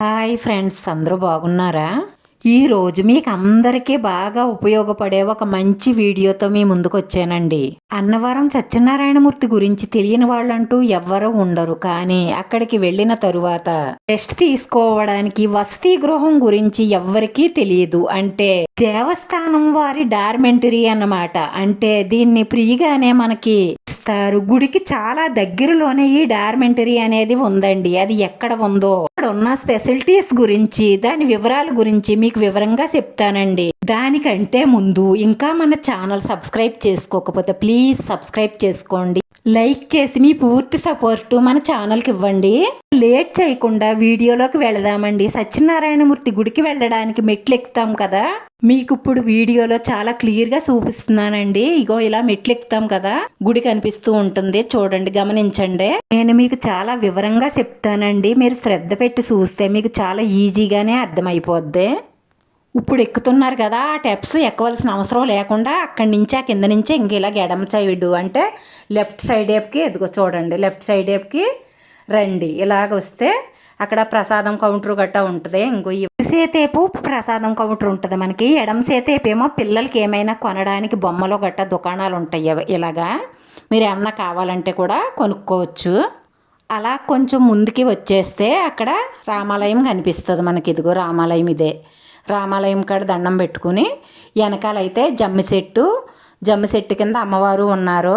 Hi friends అందరూ బాగున్నారా? ఈ రోజు మీకు అందరికీ బాగా ఉపయోగపడే ఒక మంచి వీడియోతో మీ ముందుకు వచ్చానండి అన్నవరం సత్యనారాయణమూర్తి గురించి తెలియని వాళ్ళంటూ ఎవ్వరూ ఉండరు కానీ అక్కడికి వెళ్ళిన తరువాత రెస్ట్ తీసుకోవడానికి వసతి గృహం గురించి ఎవ్వరికీ తెలియదు. అంటే దేవస్థానం వారి డార్మెంటరీ అన్నమాట. అంటే దీన్ని ఫ్రీగానే మనకి చేస్తారు. గుడికి చాలా దగ్గరలోనే ఈ డార్మెంటరీ అనేది ఉందండి. అది ఎక్కడ ఉందో. అక్కడ ఉన్న స్పెషలిటీస్ గురించి దాని వివరాల గురించి మీకు వివరంగా చెప్తానండి. దానికంటే ముందు ఇంకా మన ఛానల్ సబ్స్క్రైబ్ చేసుకోకపోతే ప్లీజ్ సబ్స్క్రైబ్ చేసుకోండి. లైక్ చేసి మీ పూర్తి సపోర్టు మన ఛానల్కి ఇవ్వండి. లేట్ చేయకుండా వీడియోలోకి వెళదామండి. సత్యనారాయణమూర్తి గుడికి వెళ్ళడానికి మెట్లు ఎక్కుతాం కదా. మీకు ఇప్పుడు వీడియోలో చాలా క్లియర్గా చూపిస్తున్నానండి. ఇగో ఇలా మెట్లు ఎక్కుతాం కదా. గుడి కనిపిస్తూ ఉంటుంది. చూడండి గమనించండి. నేను మీకు చాలా వివరంగా చెప్తానండి. మీరు శ్రద్ధ పెట్టి చూస్తే మీకు చాలా ఈజీగానే అర్థమైపోద్ది. ఇప్పుడు ఎక్కుతున్నారు కదా ఆ టెప్స్ ఎక్కవలసిన అవసరం లేకుండా అక్కడి నుంచి ఆ కింద నుంచే ఇంక ఇలాగ ఎడమ సైడ్ అంటే లెఫ్ట్ సైడ్ ఏపుకి ఎదుగో చూడండి లెఫ్ట్ సైడ్ ఏపుకి రండి. ఇలాగ వస్తే అక్కడ ప్రసాదం కౌంటర్ గట్టా ఉంటుంది. ఇంకో సేతేపు ప్రసాదం కౌంటర్ ఉంటుంది మనకి. ఎడమ సేతేపు ఏమో పిల్లలకి ఏమైనా కొనడానికి బొమ్మలు గట్టా దుకాణాలు ఉంటాయి ఇలాగా మీరు ఏమన్నా కావాలంటే కూడా కొనుక్కోవచ్చు. అలా కొంచెం ముందుకి వచ్చేస్తే అక్కడ రామాలయం కనిపిస్తుంది మనకి. ఇదిగో రామాలయం ఇదే. రామాలయం కాడ దండం పెట్టుకుని వెనకాలైతే జమ్మి చెట్టు జమ్మి చెట్టు కింద అమ్మవారు ఉన్నారు.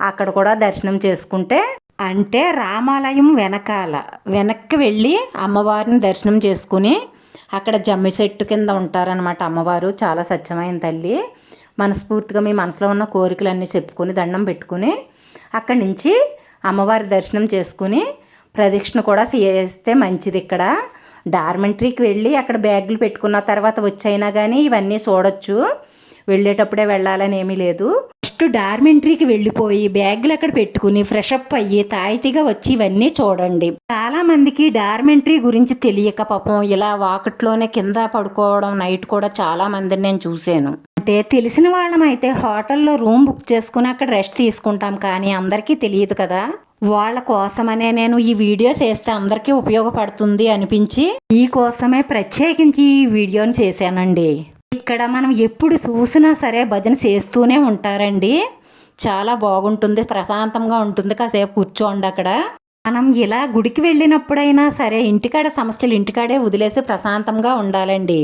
అక్కడ కూడా దర్శనం చేసుకుంటే అంటే రామాలయం వెనకాల వెనక్కి వెళ్ళి అమ్మవారిని దర్శనం చేసుకుని అక్కడ జమ్మి చెట్టు కింద ఉంటారనమాట అమ్మవారు. చాలా స్వచ్ఛమైన తల్లి. మనస్ఫూర్తిగా మీ మనసులో ఉన్న కోరికలన్నీ చెప్పుకొని దండం పెట్టుకుని అక్కడి నుంచి అమ్మవారి దర్శనం చేసుకుని ప్రదక్షిణ కూడా చేస్తే మంచిది ఇక్కడ. డార్మెంటరీకి వెళ్ళి అక్కడ బ్యాగులు పెట్టుకున్న తర్వాత వచ్చైనా కానీ ఇవన్నీ చూడొచ్చు. వెళ్ళేటప్పుడే వెళ్ళాలని ఏమీ లేదు. ఫస్ట్ డార్మెంటరీకి వెళ్ళిపోయి బ్యాగులు అక్కడ పెట్టుకుని ఫ్రెషప్ అయ్యి తాయితీగా వచ్చి ఇవన్నీ చూడండి. చాలా మందికి డార్మెంటరీ గురించి తెలియక పాపం ఇలా వాకట్లోనే కింద పడుకోవడం నైట్ కూడా చాలా మందిని నేను చూశాను. అంటే తెలిసిన వాళ్ళమైతే హోటల్లో రూమ్ బుక్ చేసుకుని అక్కడ రెస్ట్ తీసుకుంటాం కానీ అందరికీ తెలియదు కదా. వాళ్ళ కోసమనే నేను ఈ వీడియో చేస్తే అందరికీ ఉపయోగపడుతుంది అనిపించి మీకోసమే ప్రత్యేకించి ఈ వీడియోని చేశానండి. ఇక్కడ మనం ఎప్పుడు చూసినా సరే భజన చేస్తూనే ఉంటారండి. చాలా బాగుంటుంది ప్రశాంతంగా ఉంటుంది. కాసేపు కూర్చోండి అక్కడ. మనం ఇలా గుడికి వెళ్ళినప్పుడైనా సరే ఇంటికాడ సమస్యలు ఇంటికాడే వదిలేసి ప్రశాంతంగా ఉండాలండి.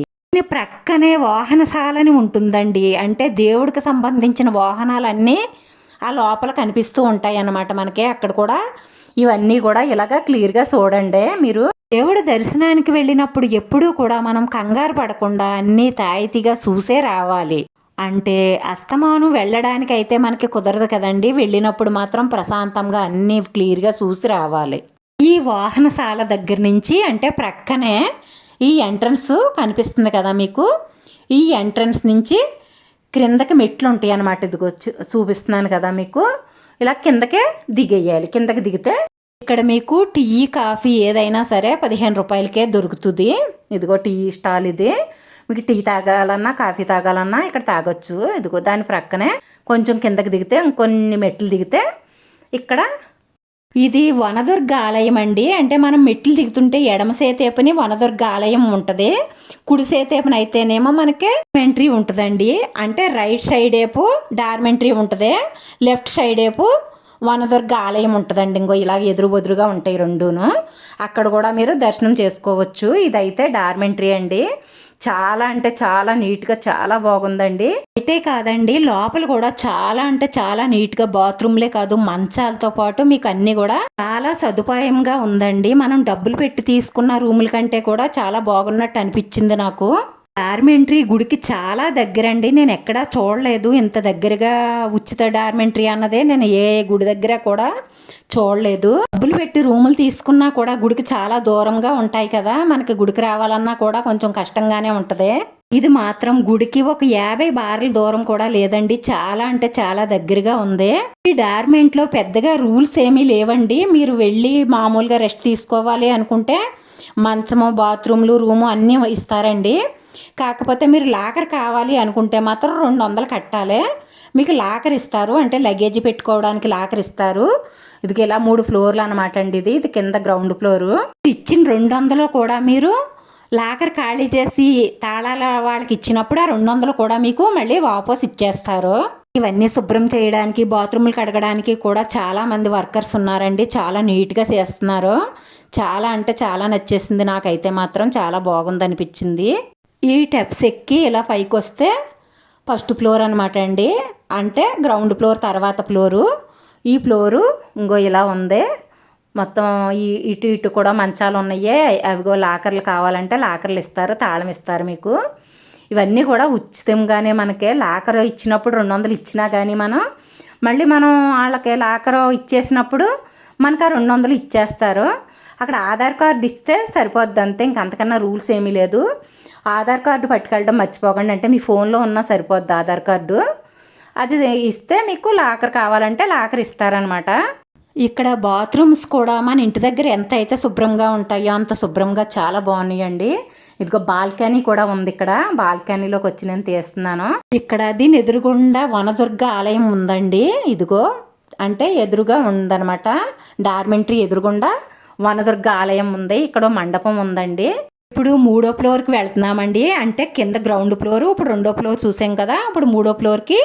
ప్రక్కనే వాహనశాలని ఉంటుందండి. అంటే దేవుడికి సంబంధించిన వాహనాలన్నీ ఆ లోపల కనిపిస్తూ ఉంటాయి అన్నమాట మనకి. అక్కడ కూడా ఇవన్నీ కూడా ఇలాగ క్లియర్గా చూడండి. మీరు దేవుడు దర్శనానికి వెళ్ళినప్పుడు ఎప్పుడూ కూడా మనం కంగారు పడకుండా అన్నీ తాయితీగా చూసే రావాలి. అంటే అస్తమానం వెళ్ళడానికి అయితే మనకి కుదరదు కదండి. వెళ్ళినప్పుడు మాత్రం ప్రశాంతంగా అన్నీ క్లియర్గా చూసి రావాలి. ఈ వాహనశాల దగ్గర నుంచి అంటే ప్రక్కనే ఈ ఎంట్రన్స్ కనిపిస్తుంది కదా మీకు? ఈ ఎంట్రన్స్ నుంచి క్రిందకి మెట్లు ఉంటాయి అన్నమాట ఇదిగో చూపిస్తున్నాను కదా మీకు. ఇలా కిందకే దిగేయాలి. కిందకి దిగితే ఇక్కడ మీకు టీ కాఫీ ఏదైనా సరే పదిహేను రూపాయలకే దొరుకుతుంది. ఇదిగో టీ స్టాల్ ఇది. మీకు టీ తాగాలన్నా కాఫీ తాగాలన్నా ఇక్కడ తాగొచ్చు. ఇదిగో దాని ప్రక్కనే కొంచెం కిందకి దిగితే ఇంకొన్ని మెట్లు దిగితే ఇక్కడ ఇది వనదుర్గ ఆలయం అండి. అంటే మనం మెట్లు దిగుతుంటే ఎడమ సేతేపని వనదుర్గ ఆలయం ఉంటుంది. కుడి సేతేపని అయితేనేమో మనకి డార్మెంటరీ ఉంటుందండి. అంటే రైట్ సైడ్ ఏపు డార్మెంటరీ ఉంటుంది. లెఫ్ట్ సైడ్ ఏపు వనదుర్గ ఆలయం ఉంటుందండి. ఇంకో ఇలాగ ఎదురు బొదురుగా ఉంటాయి రెండును. అక్కడ కూడా మీరు దర్శనం చేసుకోవచ్చు. ఇదైతే డార్మెంటరీ అండి. చాలా అంటే చాలా నీట్గా చాలా బాగుందండి. ఇటే కాదండి లోపల కూడా చాలా అంటే చాలా నీట్గా బాత్రూమ్లే కాదు మంచాలతో పాటు మీకు అన్ని కూడా చాలా సదుపాయంగా ఉందండి. మనం డబ్బులు పెట్టి తీసుకున్న రూముల కంటే కూడా చాలా బాగున్నట్టు అనిపించింది నాకు. డార్మెంటరీ గుడికి చాలా దగ్గరండి. నేను ఎక్కడా చూడలేదు. ఇంత దగ్గరగా ఉచిత డార్మెంటరీ అన్నదే నేను ఏ గుడి దగ్గర కూడా చూడలేదు. డబ్బులు పెట్టి రూములు తీసుకున్నా కూడా గుడికి చాలా దూరంగా ఉంటాయి కదా. మనకి గుడికి రావాలన్నా కూడా కొంచెం కష్టంగానే ఉంటుంది. ఇది మాత్రం గుడికి ఒక యాభై బార్ల దూరం కూడా లేదండి. చాలా అంటే చాలా దగ్గరగా ఉంది. ఈ డార్మెంట్లో పెద్దగా రూల్స్ ఏమీ లేవండి. మీరు వెళ్ళి మామూలుగా రెస్ట్ తీసుకోవాలి అనుకుంటే మంచము బాత్రూమ్లు రూము అన్నీ ఇస్తారండి. కాకపోతే మీరు లాకర్ కావాలి అనుకుంటే మాత్రం రెండు వందలు కట్టాలి. మీకు లాకర్ ఇస్తారు అంటే లగేజ్ పెట్టుకోవడానికి లాకర్ ఇస్తారు. ఇది ఇలా మూడు ఫ్లోర్లు అనమాట అండి ఇది. ఇది కింద గ్రౌండ్ ఫ్లోరు. ఇచ్చిన రెండు వందలు కూడా మీరు లాకర్ ఖాళీ చేసి తాళాల వాళ్ళకి ఇచ్చినప్పుడు ఆ రెండు వందలు కూడా మీకు మళ్ళీ వాపస్ ఇచ్చేస్తారు. ఇవన్నీ శుభ్రం చేయడానికి బాత్రూములు కడగడానికి కూడా చాలా మంది వర్కర్స్ ఉన్నారండి. చాలా నీట్గా చేస్తున్నారు. చాలా అంటే చాలా నచ్చేసింది. నాకైతే మాత్రం చాలా బాగుంది అనిపించింది ఈ టెప్స్ ఎక్కి ఇలా పైకి వస్తే ఫస్ట్ ఫ్లోర్ అనమాట అండి. అంటే గ్రౌండ్ ఫ్లోర్ తర్వాత ఫ్లోరు. ఈ ఫ్లోరు ఇంకో ఇలా ఉంది. మొత్తం ఈ ఇటు ఇటు కూడా మంచాలు ఉన్నాయి. అవిగో లాకర్లు కావాలంటే లాకర్లు ఇస్తారు తాళం ఇస్తారు మీకు. ఇవన్నీ కూడా ఉచితంగానే మనకి లాకర్ ఇచ్చినప్పుడు రెండు వందలు ఇచ్చినా కానీ మనం మళ్ళీ మనం వాళ్ళకి లాకర్ ఇచ్చేసినప్పుడు మనకు ఆ రెండు వందలు ఇచ్చేస్తారు. అక్కడ ఆధార్ కార్డు ఇస్తే సరిపోద్ది అంతే. ఇంక అంతకన్నా రూల్స్ ఏమీ లేదు. ఆధార్ కార్డు పట్టుకెళ్ళడం మర్చిపోకండి. అంటే మీ ఫోన్లో ఉన్నా సరిపోద్ది ఆధార్ కార్డు. అది ఇస్తే మీకు లాకర్ కావాలంటే లాకర్ ఇస్తారనమాట ఇక్కడ బాత్రూమ్స్ కూడా మన ఇంటి దగ్గర ఎంత అయితే శుభ్రంగా ఉంటాయో అంత శుభ్రంగా చాలా బాగున్నాయండి. ఇదిగో బాల్కనీ కూడా ఉంది ఇక్కడ. బాల్కనీలోకి వచ్చి నేను తీస్తున్నాను. ఇక్కడ దీని ఎదురుగుండా వనదుర్గ ఆలయం ఉందండి. ఇదిగో అంటే ఎదురుగా ఉందనమాట డార్మెంటరీ ఎదురుగుండా వనదుర్గ ఆలయం ఉంది. ఇక్కడ మండపం ఉందండి. ఇప్పుడు మూడో ఫ్లోర్కి వెళ్తున్నామండి. అంటే కింద గ్రౌండ్ ఫ్లోర్ ఇప్పుడు రెండో ఫ్లోర్ చూసాం కదా ఇప్పుడు మూడో ఫ్లోర్కి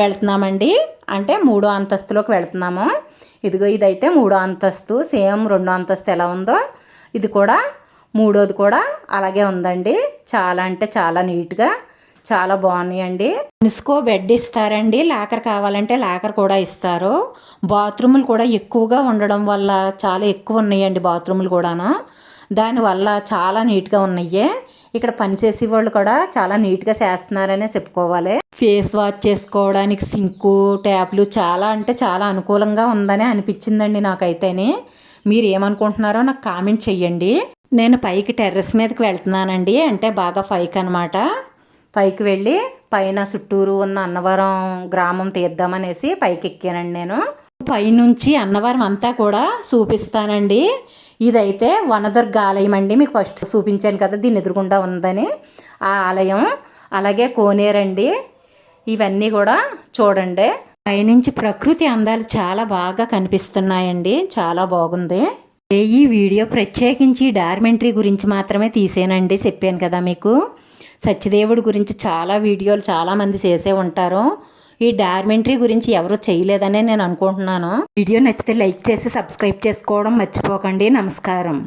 వెళ్తున్నామండి. అంటే మూడో అంతస్తులోకి వెళ్తున్నాము. ఇదిగో ఇదైతే మూడో అంతస్తు సేమ్ రెండో అంతస్తు ఎలా ఉందో ఇది కూడా మూడోది కూడా అలాగే ఉందండి. చాలా అంటే చాలా నీట్గా చాలా బాగున్నాయండి. ఇసుకో బెడ్ ఇస్తారండి. లాకర్ కావాలంటే లాకర్ కూడా ఇస్తారు. బాత్రూములు కూడా ఎక్కువగా ఉండడం వల్ల చాలా ఎక్కువ ఉన్నాయండి బాత్రూములు కూడాను. దానివల్ల చాలా నీట్గా ఉన్నాయి ఇక్కడ పనిచేసే వాళ్ళు కూడా చాలా నీట్గా చేస్తున్నారనే చెప్పుకోవాలి. ఫేస్ వాష్ చేసుకోవడానికి సింకు ట్యాప్లు చాలా అంటే చాలా అనుకూలంగా ఉందని అనిపించిందండి నాకైతేనే. మీరు ఏమనుకుంటున్నారో నాకు కామెంట్ చెయ్యండి. నేను పైకి టెర్రస్ మీదకి వెళ్తున్నానండి. అంటే బాగా పైకి అనమాట పైకి వెళ్ళి పైన చుట్టూరు ఉన్న అన్నవరం గ్రామం తీద్దామనేసి పైకి ఎక్కానండి నేను. పైనుంచి అన్నవరం అంతా కూడా చూపిస్తానండి. ఇదైతే వనదుర్గ ఆలయం అండి. మీకు ఫస్ట్ చూపించాను కదా దీని ఎదురుగుండా ఉందని. ఆ ఆలయం అలాగే కోనేరండి ఇవన్నీ కూడా చూడండి. పైనుంచి ప్రకృతి అందాలు చాలా బాగా కనిపిస్తున్నాయండి. చాలా బాగుంది. ఈ వీడియో ప్రత్యేకించి డార్మెంటరీ గురించి మాత్రమే తీసేనండి చెప్పాను కదా మీకు. సత్యదేవుడి గురించి చాలా వీడియోలు చాలామంది చేసే ఉంటారు. ఈ డార్మెంటరీ గురించి ఎవరు చేయలేదనే నేను అనుకుంటున్నాను. వీడియో నచ్చితే లైక్ చేసి సబ్స్క్రైబ్ చేసుకోవడం మర్చిపోకండి. నమస్కారం.